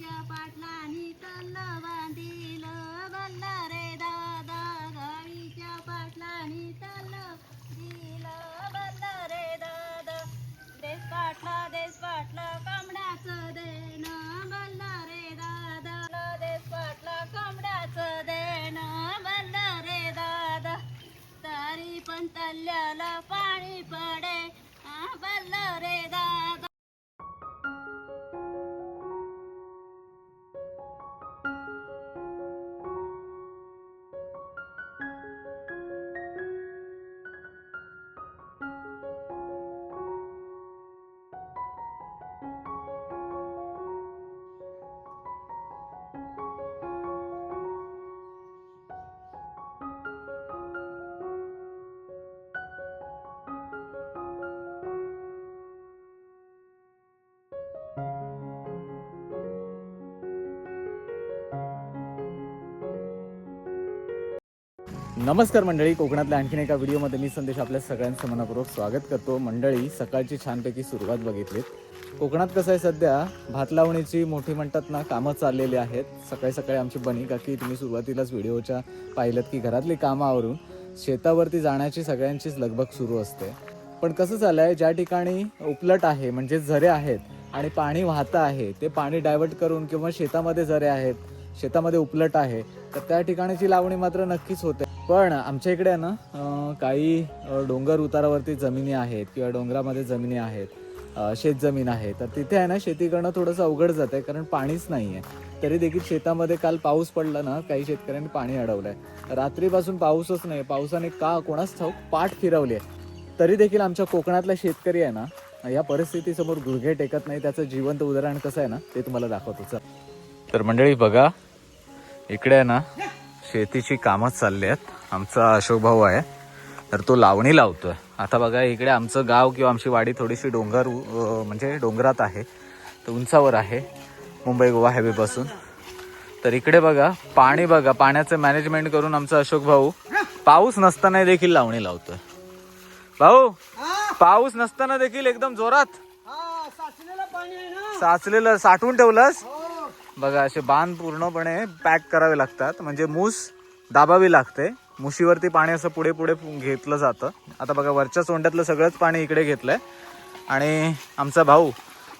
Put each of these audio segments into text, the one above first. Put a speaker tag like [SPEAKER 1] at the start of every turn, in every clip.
[SPEAKER 1] गावाच्या पाटला आणि तल्ल बांधील बल्ल रे दादा गावीच्या पाटला आणि तल्ल दिल. बल्ल रे दादा देश पाटला देश पाटला कांबड्याचं देण. बल्ल रे दादा देश पाटला कांबड्याचं देण. बल्ल रे दादा तरी पण तल्ल्याला पाणी पडे. बल्ल रे दादा
[SPEAKER 2] नमस्कार मंडळी. कोकणातल्या आणखीन एका व्हिडिओमध्ये मी संदेश आपल्या सगळ्यांचं मनापूर्वक स्वागत करतो. मंडळी सकाळची छानपैकी सुरुवात बघितलीत. कोकणात कसं आहे सध्या? भात लावणीची मोठी म्हणतात ना कामं चाललेली आहेत. सकाळी सकाळी आमची बनी काकी तुम्ही सुरुवातीलाच व्हिडिओच्या पाहिलं की घरातली कामं आवरून शेतावरती जाण्याची सगळ्यांचीच लगबग सुरू असते. पण कसं झालं आहे ज्या ठिकाणी उपलट आहे म्हणजे झरे आहेत आणि पाणी वाहतं आहे ते पाणी डायव्हर्ट करून किंवा शेतामध्ये झरे आहेत शेतामध्ये उपलट आहे तर त्या ठिकाणीची लावणी मात्र नक्कीच होते. पण आमच्या इकडे आहे ना काही डोंगर उतारावरती जमिनी आहेत किंवा डोंगरामध्ये जमिनी आहेत शेतजमीन आहे. तर तिथे आहे ना शेती करणं थोडंसं अवघड जात आहे कारण पाणीच नाही आहे तरी देखील शेतामध्ये काल पाऊस पडला ना काही शेतकऱ्यांनी पाणी अडवलंय. रात्रीपासून पाऊसच नाही. पावसाने का कोणाच ठाऊक पाठ फिरवली आहे. तरी देखील आमच्या कोकणातला शेतकरी आहे ना या परिस्थितीसमोर गुडघे टेकत नाही. त्याचं जिवंत उदाहरण कसं आहे ना ते तुम्हाला दाखवतो. सर तर मंडळी बघा इकडे आहे ना शेतीची कामं चालली आहेत. आमचा अशोक भाऊ आहे. तर तो लावणी लावतोय. आता बघा इकडे आमचं गाव किंवा आमची वाडी थोडीशी डोंगर म्हणजे डोंगरात आहे. तर उंचावर आहे मुंबई गोवा हायवेपासून. तर इकडे बघा पाणी बघा पाण्याचं मॅनेजमेंट करून आमचा अशोक भाऊ पाऊस नसताना देखील लावणी लावतोय. भाऊ पाऊस नसताना देखील एकदम जोरात. साचलेलं साठवून ठेवलंस? बघा असे बांध पूर्णपणे पॅक करावे लागतात. म्हणजे मूस दाबावी लागते. मुशीवरती पाणी असं पुढे पुढे घेतलं जातं. आता बघा वरच्या सोंड्यातलं सगळंच पाणी इकडे घेतलंय. आणि आमचा भाऊ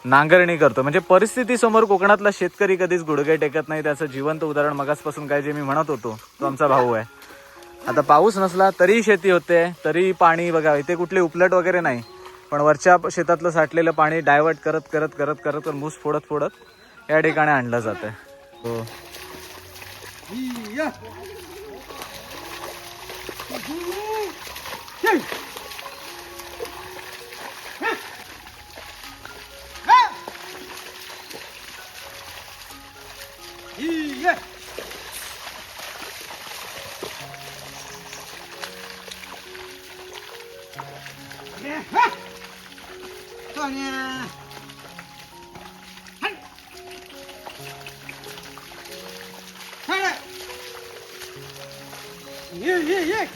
[SPEAKER 2] नांगरणी करतो. म्हणजे परिस्थिती समोर कोकणातला शेतकरी कधीच गुडघे टेकत नाही. त्याचं जिवंत उदाहरण मगासपासून काय जे मी म्हणत होतो तो आमचा भाऊ आहे. आता पाऊस नसला तरी शेती होते तरी पाणी बघा इथे कुठले उपलट वगैरे नाही. पण वरच्या शेतातलं साठलेलं पाणी डायव्हर्ट करत करत करत करत मूस फोडत फोडत या ठिकाणी आणलं जातं हो.
[SPEAKER 3] 嗯，耶，来，来，耶耶。耶，来，锻炼。耶耶耶。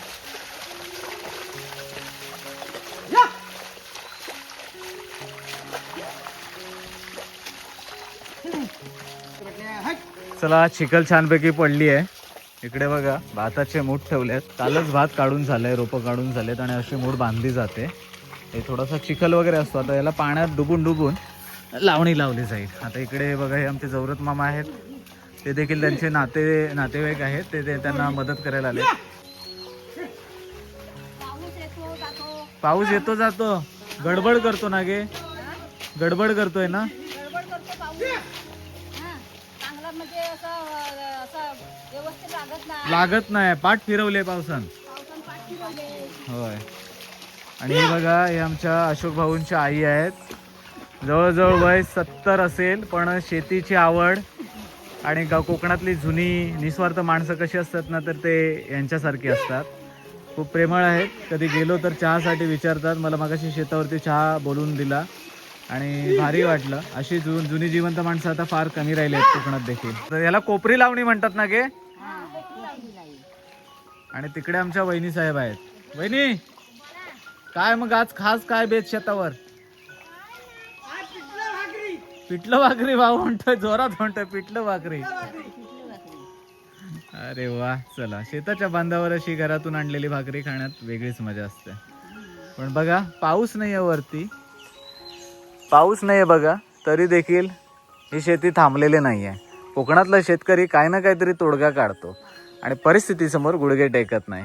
[SPEAKER 2] चला चिखल छानपैकी पडली आहे. इकडे बघा भाताचे मूठ ठेवलेत. कालच भात काढून झालंय रोपं काढून झालेत आणि अशी मूठ बांधली जाते. हे थोडासा चिखल वगैरे असतो. आता याला पाण्यात डुबून डुबून लावणी लावली जाईल. आता इकडे बघा हे आमचे जवरत मामा आहेत. ते देखील त्यांचे नाते नातेवाईक आहेत. ते ते त्यांना मदत करायला आले
[SPEAKER 1] पाऊस येतो जातो.
[SPEAKER 2] गडबड करतो ना गे? गडबड करतोय ना?
[SPEAKER 1] लागत नाही.
[SPEAKER 2] पाठ फिरवले पावसान. होय. आणि हे बघा हे आमच्या अशोक भाऊंच्या आई आहेत. जवळजवळ वय सत्तर असेल पण शेतीची आवड आणि कोकणातली जुनी निस्वार्थ माणसं कशी असतात ना तर ते यांच्यासारखी असतात. खूप प्रेमळ आहेत. कधी गेलो तर चहासाठी विचारतात. मला मागाशी शेतावरती चहा बोलून दिला आणि भारी वाटलं. अशी जु जुनी जिवंत माणसं आता फार कमी राहिली आहेत कोकणात देखील. तर याला कोपरी लावणी म्हणतात ना गे? आणि तिकडे आमच्या वहिनी साहेब आहेत. वहिनी काय मग आज खास काय बेत शेतावर? पिठलं भाकरी. भाऊ म्हणतोय जोरात म्हणतोय पिठलं भाकरी. अरे वा चला. शेताच्या बांधावर अशी घरातून आणलेली भाकरी खाण्यात वेगळीच मजा असते. पण बघा पाऊस नाही आहे वरती. पाऊस नाही आहे बघा तरी देखील ही शेती थांबलेली नाही आहे कोकणातला शेतकरी काही ना काहीतरी तोडगा काढतो. आणि परिस्थितीसमोर गुडघे टेकत नाही.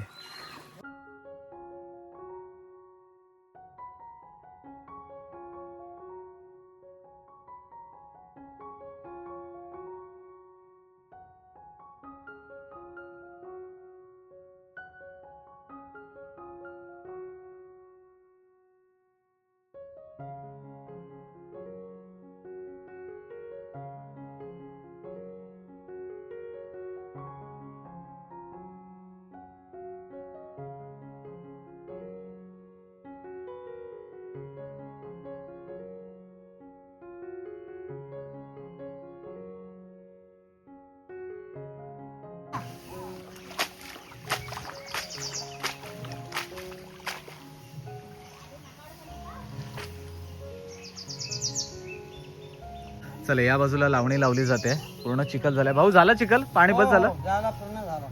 [SPEAKER 2] चला या बाजूला लावणी लावली जाते. पूर्ण चिखल झालाय. भाऊ झाला चिखल? पाणी बस झालं?
[SPEAKER 3] झाला पूर्ण झाला.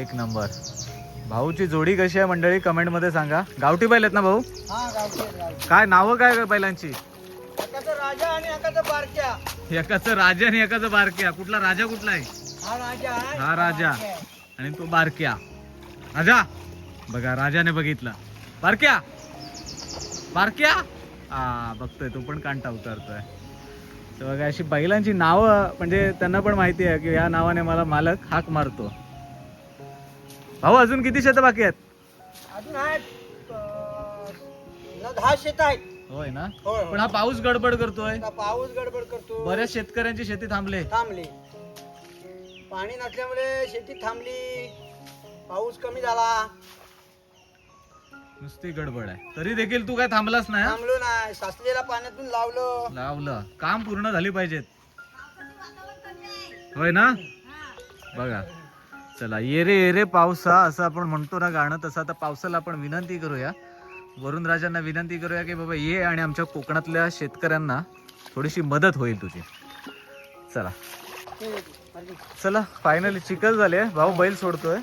[SPEAKER 2] एक नंबर. भाऊची जोडी कशी आहे मंडळी? कमेंटमध्ये सांगा. गावठी बैल आहेत ना भाऊ?
[SPEAKER 3] हा.
[SPEAKER 2] काय नावं काय बैलांची?
[SPEAKER 3] एकाचं राजा आणि एकाचं बारक्या.
[SPEAKER 2] एकाचं राजा आणि एकाचं बारक्या. कुठला राजा कुठला आहे?
[SPEAKER 3] हा राजा आहे
[SPEAKER 2] हा राजा. आणि तो बारक्या. राजा? बघा राजाने बघितला. बारक्या? बारक्या? हा बघतोय तो पण कांटा उतरतोय. तर बघा अशी बैलांची नावं म्हणजे त्यांना पण माहिती आहे की या नावाने मला मालक हाक मारतो. भाऊ अजून किती शेत बाकी आहेत?
[SPEAKER 3] अजून आहेत दहा शेत आहेत.
[SPEAKER 2] होय ना?
[SPEAKER 3] होय
[SPEAKER 2] पण हा पाऊस गडबड करतोय.
[SPEAKER 3] आता पाऊस गडबड करतो
[SPEAKER 2] बऱ्याच शेतकऱ्यांची शेती थांबले.
[SPEAKER 3] थांबली. पाणी नसल्यामुळे शेती थांबली. पाऊस कमी झाला.
[SPEAKER 2] नुसती गडबड आहे. तरी देखील तू काय थांबलास नाही हा?
[SPEAKER 3] थांबलो नाही. पाण्यातून लावलं.
[SPEAKER 2] लावलं. काम पूर्ण झाली पाहिजेत. होय ना? बघा. चला ये रे ये रे पावसा असं आपण म्हणतो ना गाणं तसं आता पावसाला आपण विनंती करूया. वरुण राजांना विनंती करूया की बाबा ये आणि आमच्या कोकणातल्या शेतकऱ्यांना थोडीशी मदत होईल तुझी. चला. चला फायनली चिखल झाली भाऊ बैल सोडतोय.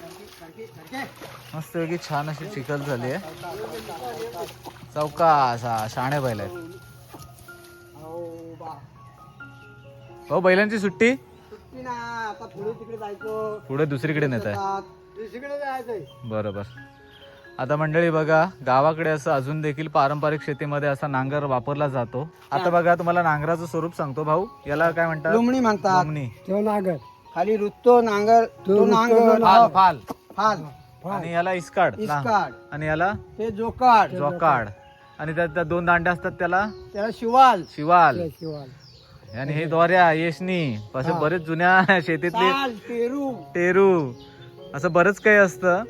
[SPEAKER 2] मस्त वेगळी छान अशी चिखल झाली आहे. चौका असा शाणे बैल आहेत.
[SPEAKER 3] हो,
[SPEAKER 2] बैलांची सुट्टी?
[SPEAKER 3] सुट्टी ना आता पुढे तिकडे जायचं
[SPEAKER 2] पुढे दुसरीकडे नेत आहे. बरोबर. आता मंडळी बघा गावाकडे असं अजून देखील पारंपरिक शेतीमध्ये असा नांगर वापरला जातो. आता बघा तुम्हाला नांगराचं स्वरूप सांगतो भाऊ. याला काय म्हणतात?
[SPEAKER 3] लोमणी म्हणतात. नांगर. खाली रुततो नांगर. तो नांगर.
[SPEAKER 2] फाल फाल.
[SPEAKER 3] फाल.
[SPEAKER 2] आणि याला इस्काड. ला-
[SPEAKER 3] इसकाड
[SPEAKER 2] आणि याला
[SPEAKER 3] ते जोकाड.
[SPEAKER 2] जोकाड. आणि त्यात त्या दोन दांड्या असतात त्याला
[SPEAKER 3] त्याला शिवाल.
[SPEAKER 2] शिवाल.
[SPEAKER 3] शिवाल.
[SPEAKER 2] आणि हे दोऱ्या येशनी. असे
[SPEAKER 3] हा.
[SPEAKER 2] बरेच जुन्या शेतीतले
[SPEAKER 3] साल पेरू.
[SPEAKER 2] टेरू असं बरंच काही असतं.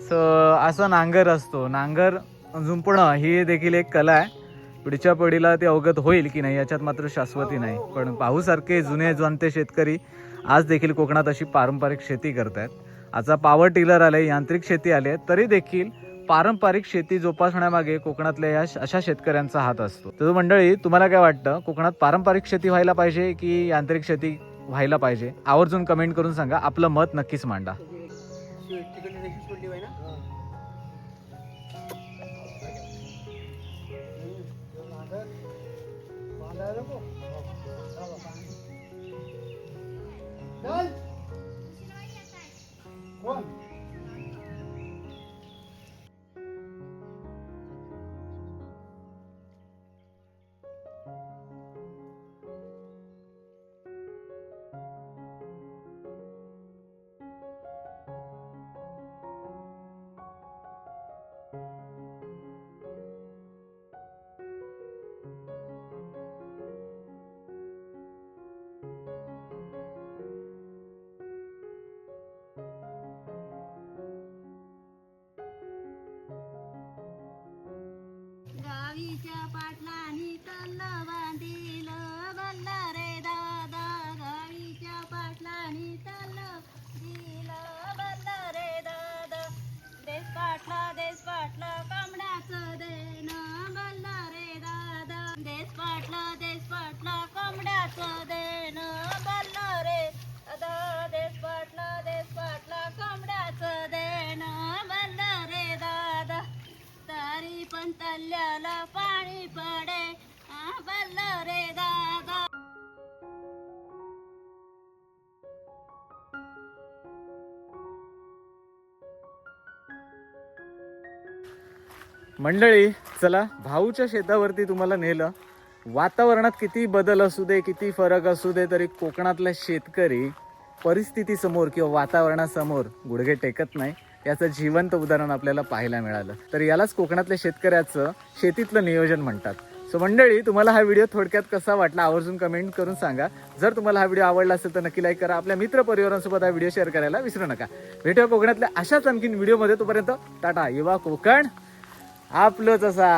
[SPEAKER 2] सो असं नांगर असतो. नांगर जुंपणं ही देखील एक कला आहे. पुढच्या पिढीला ते अवगत होईल की नाही याच्यात मात्र शाश्वती नाही. पण पाहूसारखे जुने जाणते शेतकरी आज देखील कोकणात अशी पारंपरिक शेती करतायत. आता पॉवर टिलर आले यांत्रिक शेती आले तरी देखील पारंपरिक शेती जोपासण्यामागे कोकणातल्या या अशा शेतकऱ्यांचा हात असतो. तर मंडळी तुम्हाला काय वाटतं? कोकणात पारंपरिक शेती व्हायला पाहिजे की यांत्रिक शेती व्हायला पाहिजे? आवर्जून कमेंट करून सांगा. आपलं मत नक्कीच मांडा.
[SPEAKER 3] गावीच्या पाटलानी कल्ल बांधील बल्ल रे दादा.
[SPEAKER 1] गावीच्या पाटलानी कल्ल दिल बल्ल रे दादा. देश पाटला देश पाटला कोंबड्याचं देण बल्ल रे दादा. देश पाटला देश पाटला कोंबड्याचं देण बल्ल रे दादा. देश पाटला देश पाटला कोंबड्याचं देण बल्ल रे दादा.
[SPEAKER 2] तारी पण तल्ल्या मंडळी चला भाऊच्या शेतावरती तुम्हाला नेलं. वातावरणात किती बदल असू दे किती फरक असू दे तरी कोकणातला शेतकरी परिस्थितीसमोर किंवा वातावरणासमोर गुडघे टेकत नाही. याचं जिवंत उदाहरण आपल्याला पाहायला मिळालं. तर यालाच कोकणातल्या शेतकऱ्याचं शेतीतलं नियोजन म्हणतात. सो मंडळी तुम्हाला हा व्हिडिओ थोडक्यात कसा वाटला आवर्जून कमेंट करून सांगा. जर तुम्हाला हा व्हिडिओ आवडला असेल तर नक्की लाईक करा. आपल्या मित्र परिवारांसोबत हा व्हिडिओ शेअर करायला विसरू नका. भेटूया कोकणातल्या अशाच आणखीन व्हिडिओमध्ये. तोपर्यंत टाटा युवा कोकण. आपलंच असा